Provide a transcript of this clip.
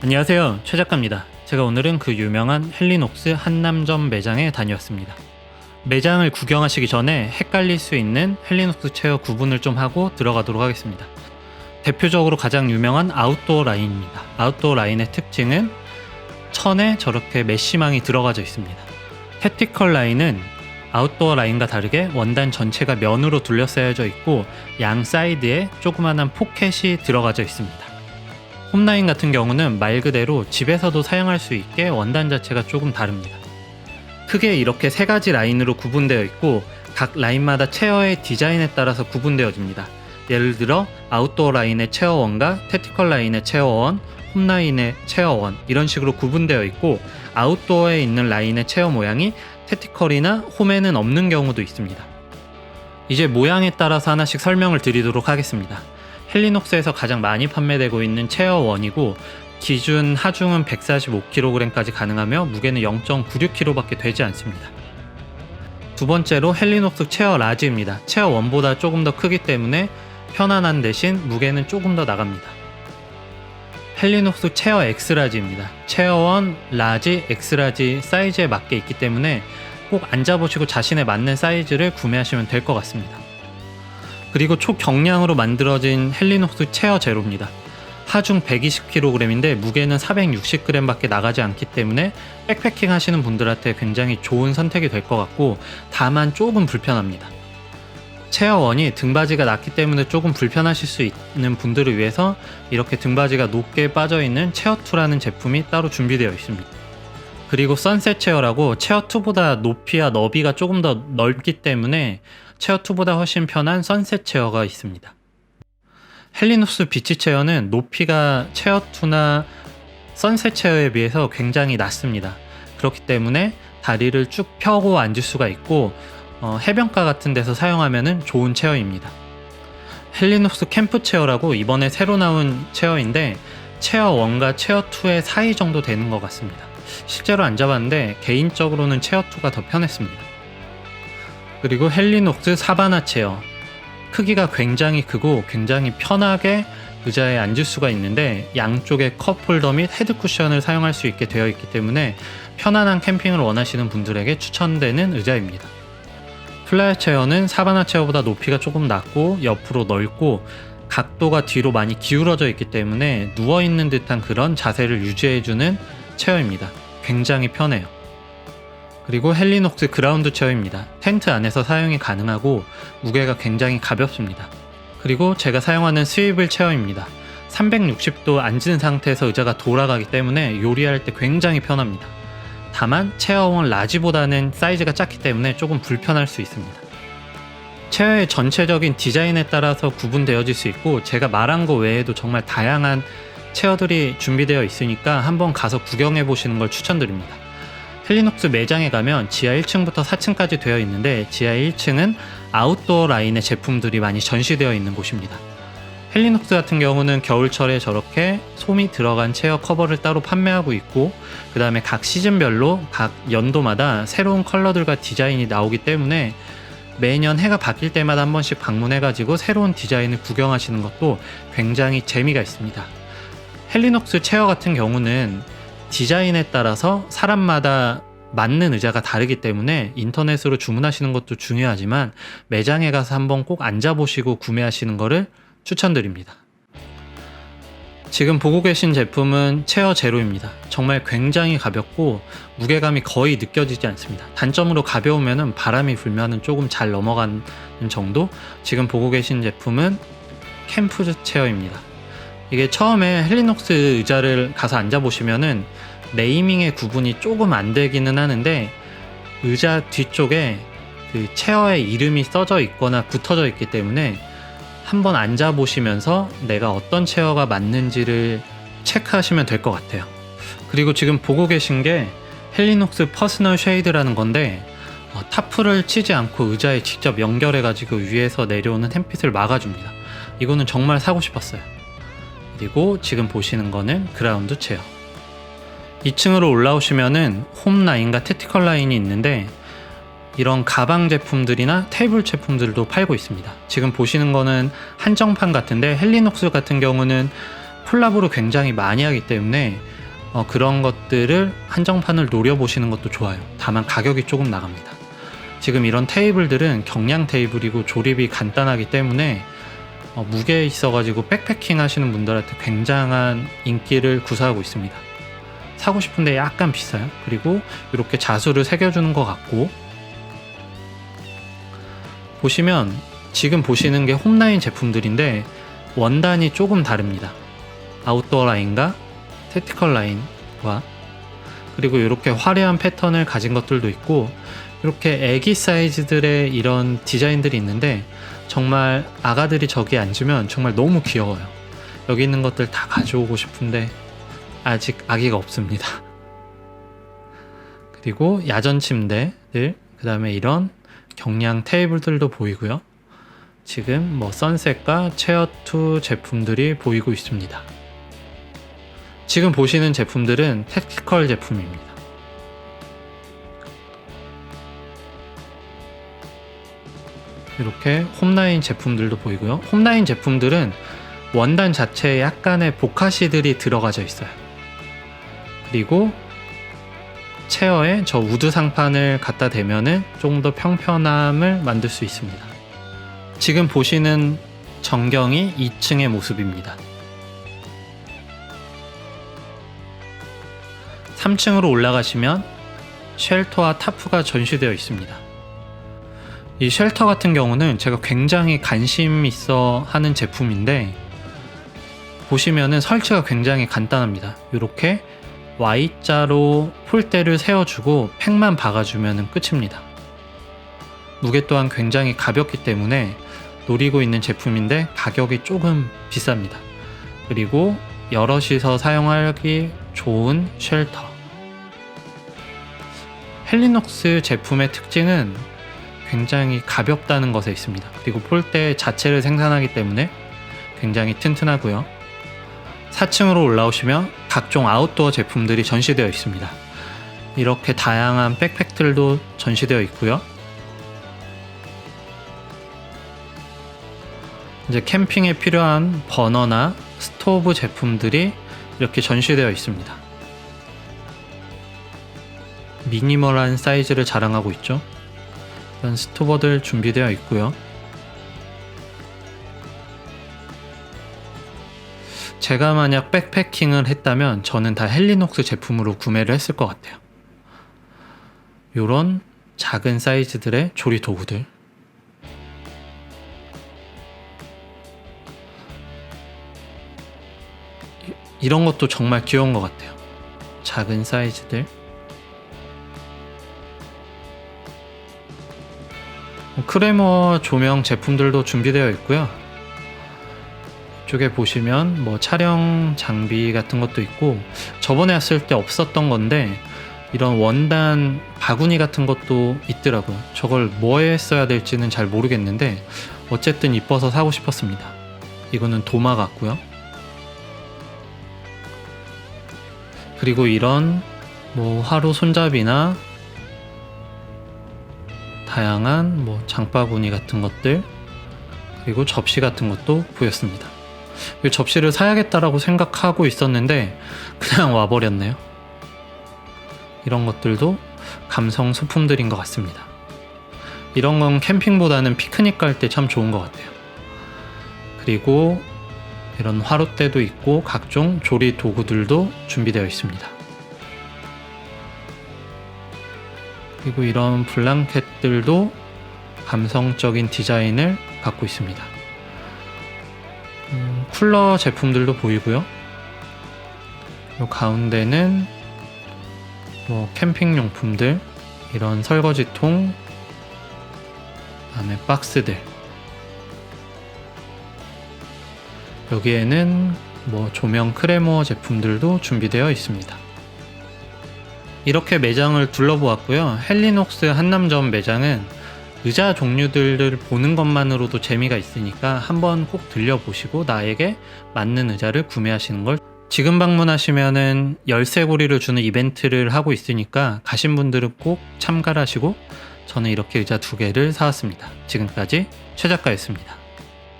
안녕하세요. 최 작가입니다. 제가 오늘은 그 유명한 헬리녹스 한남점 매장에 다녀왔습니다. 매장을 구경하시기 전에 헷갈릴 수 있는 헬리녹스 체어 구분을 좀 하고 들어가도록 하겠습니다. 대표적으로 가장 유명한 아웃도어 라인입니다. 아웃도어 라인의 특징은 천에 저렇게 메쉬망이 들어가져 있습니다. 테티컬 라인은 아웃도어 라인과 다르게 원단 전체가 면으로 둘러싸여져 있고 양 사이드에 조그마한 포켓이 들어가져 있습니다 홈라인 같은 경우는 말 그대로 집에서도 사용할 수 있게 원단 자체가 조금 다릅니다. 크게 이렇게 세 가지 라인으로 구분되어 있고 각 라인마다 체어의 디자인에 따라서 구분되어집니다. 예를 들어 아웃도어 라인의 체어 1과 테티컬 라인의 체어 1, 홈라인의 체어 1 이런 식으로 구분되어 있고 아웃도어에 있는 라인의 체어 모양이 테티컬이나 홈에는 없는 경우도 있습니다. 이제 모양에 따라서 하나씩 설명을 드리도록 하겠습니다. 헬리녹스에서 가장 많이 판매되고 있는 체어 1이고 기준 하중은 145kg까지 가능하며 무게는 0.96kg밖에 되지 않습니다. 두 번째로 헬리녹스 체어 라지입니다. 체어 1보다 조금 더 크기 때문에 편안한 대신 무게는 조금 더 나갑니다. 헬리녹스 체어 엑스라지입니다. 체어 1, 라지, 엑스라지 사이즈에 맞게 있기 때문에 꼭 앉아보시고 자신에 맞는 사이즈를 구매하시면 될 것 같습니다. 그리고 초경량으로 만들어진 헬리녹스 체어 제로입니다. 하중 120kg인데 무게는 460g밖에 나가지 않기 때문에 백패킹 하시는 분들한테 굉장히 좋은 선택이 될 것 같고 다만 조금 불편합니다. 체어 1이 등받이가 낮기 때문에 조금 불편하실 수 있는 분들을 위해서 이렇게 등받이가 높게 빠져 있는 체어 2라는 제품이 따로 준비되어 있습니다. 그리고 선셋 체어라고 체어 2보다 높이와 너비가 조금 더 넓기 때문에 체어 2보다 훨씬 편한 선셋 체어가 있습니다. 헬리노스 비치 체어는 높이가 체어 2나 선셋 체어에 비해서 굉장히 낮습니다. 그렇기 때문에 다리를 쭉 펴고 앉을 수가 있고 어, 해변가 같은 데서 사용하면 좋은 체어입니다. 헬리노스 캠프 체어라고 이번에 새로 나온 체어인데 체어 1과 체어 2의 사이 정도 되는 것 같습니다. 실제로 앉아봤는데 개인적으로는 체어 2가 더 편했습니다. 그리고 헬리녹스 사바나 체어 크기가 굉장히 크고 굉장히 편하게 의자에 앉을 수가 있는데 양쪽에 컵홀더 및 헤드 쿠션을 사용할 수 있게 되어 있기 때문에 편안한 캠핑을 원하시는 분들에게 추천되는 의자입니다. 플라이 체어는 사바나 체어보다 높이가 조금 낮고 옆으로 넓고 각도가 뒤로 많이 기울어져 있기 때문에 누워있는 듯한 그런 자세를 유지해주는 체어입니다. 굉장히 편해요. 그리고 헬리녹스 그라운드 체어입니다. 텐트 안에서 사용이 가능하고 무게가 굉장히 가볍습니다. 그리고 제가 사용하는 스위블 체어입니다. 360도 앉은 상태에서 의자가 돌아가기 때문에 요리할 때 굉장히 편합니다. 다만 체어원 라지보다는 사이즈가 작기 때문에 조금 불편할 수 있습니다. 체어의 전체적인 디자인에 따라서 구분되어질 수 있고 제가 말한 거 외에도 정말 다양한 체어들이 준비되어 있으니까 한번 가서 구경해 보시는 걸 추천드립니다. 헬리녹스 매장에 가면 지하 1층부터 4층까지 되어 있는데 지하 1층은 아웃도어 라인의 제품들이 많이 전시되어 있는 곳입니다. 헬리녹스 같은 경우는 겨울철에 저렇게 솜이 들어간 체어 커버를 따로 판매하고 있고 그 다음에 각 시즌별로 각 연도마다 새로운 컬러들과 디자인이 나오기 때문에 매년 해가 바뀔 때마다 한 번씩 방문해가지고 새로운 디자인을 구경하시는 것도 굉장히 재미가 있습니다. 헬리녹스 체어 같은 경우는 디자인에 따라서 사람마다 맞는 의자가 다르기 때문에 인터넷으로 주문하시는 것도 중요하지만 매장에 가서 한번 꼭 앉아보시고 구매하시는 것을 추천드립니다. 지금 보고 계신 제품은 체어 제로입니다. 정말 굉장히 가볍고 무게감이 거의 느껴지지 않습니다. 단점으로 가벼우면 바람이 불면 조금 잘 넘어가는 정도? 지금 보고 계신 제품은 캠프 체어입니다. 이게 처음에 헬리녹스 의자를 가서 앉아보시면은 네이밍의 구분이 조금 안 되기는 하는데 의자 뒤쪽에 그 체어의 이름이 써져 있거나 붙어져 있기 때문에 한번 앉아 보시면서 내가 어떤 체어가 맞는지를 체크하시면 될 것 같아요. 그리고 지금 보고 계신 게 헬리녹스 퍼스널 쉐이드라는 건데 어, 타프를 치지 않고 의자에 직접 연결해 가지고 위에서 내려오는 햇빛을 막아줍니다. 이거는 정말 사고 싶었어요. 그리고 지금 보시는 거는 그라운드 체어. 2층으로 올라오시면은 홈 라인과 테티컬 라인이 있는데 이런 가방 제품들이나 테이블 제품들도 팔고 있습니다. 지금 보시는 거는 한정판 같은데 헬리녹스 같은 경우는 콜라보를 굉장히 많이 하기 때문에 어, 그런 것들을 한정판을 노려보시는 것도 좋아요. 다만 가격이 조금 나갑니다. 지금 이런 테이블들은 경량 테이블이고 조립이 간단하기 때문에 어, 무게에 있어가지고 백패킹 하시는 분들한테 굉장한 인기를 구사하고 있습니다. 사고 싶은데 약간 비싸요. 그리고 이렇게 자수를 새겨주는 것 같고 보시면 지금 보시는 게 홈라인 제품들인데 원단이 조금 다릅니다. 아웃도어 라인과 테티컬 라인과 그리고 이렇게 화려한 패턴을 가진 것들도 있고 이렇게 애기 사이즈들의 이런 디자인들이 있는데 정말 아가들이 저기 앉으면 정말 너무 귀여워요. 여기 있는 것들 다 가져오고 싶은데 아직 아기가 없습니다. 그리고 야전 침대들, 그 다음에 이런 경량 테이블들도 보이고요. 지금 뭐 선셋과 체어2 제품들이 보이고 있습니다. 지금 보시는 제품들은 택티컬 제품입니다. 이렇게 홈라인 제품들도 보이고요. 홈라인 제품들은 원단 자체에 약간의 보카시들이 들어가져 있어요. 그리고 체어에 저 우드 상판을 갖다 대면은 좀더 평편함을 만들 수 있습니다. 지금 보시는 전경이 2층의 모습입니다. 3층으로 올라가시면 쉘터와 타프가 전시되어 있습니다. 이 쉘터 같은 경우는 제가 굉장히 관심 있어 하는 제품인데 보시면은 설치가 굉장히 간단합니다. 이렇게 Y자로 폴대를 세워주고 팩만 박아주면 끝입니다. 무게 또한 굉장히 가볍기 때문에 노리고 있는 제품인데 가격이 조금 비쌉니다. 그리고 여럿이서 사용하기 좋은 쉘터. 헬리녹스 제품의 특징은 굉장히 가볍다는 것에 있습니다. 그리고 폴대 자체를 생산하기 때문에 굉장히 튼튼하고요. 4층으로 올라오시면 각종 아웃도어 제품들이 전시되어 있습니다. 이렇게 다양한 백팩들도 전시되어 있고요. 이제 캠핑에 필요한 버너나 스토브 제품들이 이렇게 전시되어 있습니다. 미니멀한 사이즈를 자랑하고 있죠. 이런 스토버들 준비되어 있고요. 제가 만약 백패킹을 했다면 저는 다 헬리녹스 제품으로 구매를 했을 것 같아요. 이런 작은 사이즈들의 조리 도구들. 이- 이런 것도 정말 귀여운 것 같아요. 작은 사이즈들. 크레머 조명 제품들도 준비되어 있고요. 이쪽에 보시면 뭐 촬영 장비 같은 것도 있고 저번에 왔을 때 없었던 건데 이런 원단 바구니 같은 것도 있더라고요. 저걸 뭐에 써야 될지는 잘 모르겠는데 어쨌든 이뻐서 사고 싶었습니다. 이거는 도마 같고요. 그리고 이런 뭐 하루 손잡이나 다양한 뭐 장바구니 같은 것들 그리고 접시 같은 것도 보였습니다. 이 접시를 사야겠다라고 생각하고 있었는데 그냥 와버렸네요. 이런 것들도 감성 소품들인 것 같습니다. 이런 건 캠핑보다는 피크닉 갈 때 참 좋은 것 같아요. 그리고 이런 화롯대도 있고 각종 조리 도구들도 준비되어 있습니다. 그리고 이런 블랑켓들도 감성적인 디자인을 갖고 있습니다. 음, 쿨러 제품들도 보이고요. 이 가운데는 뭐 캠핑 용품들, 이런 설거지통, 그다음에 박스들. 여기에는 뭐 조명 크레모 제품들도 준비되어 있습니다. 이렇게 매장을 둘러보았고요. 헬리녹스 한남점 매장은 의자 종류들을 보는 것만으로도 재미가 있으니까 한번 꼭 들려보시고 나에게 맞는 의자를 구매하시는 걸 지금 방문하시면은 열쇠고리를 주는 이벤트를 하고 있으니까 가신 분들은 꼭 참가를 하시고 저는 이렇게 의자 두 개를 사왔습니다. 지금까지 최 작가였습니다.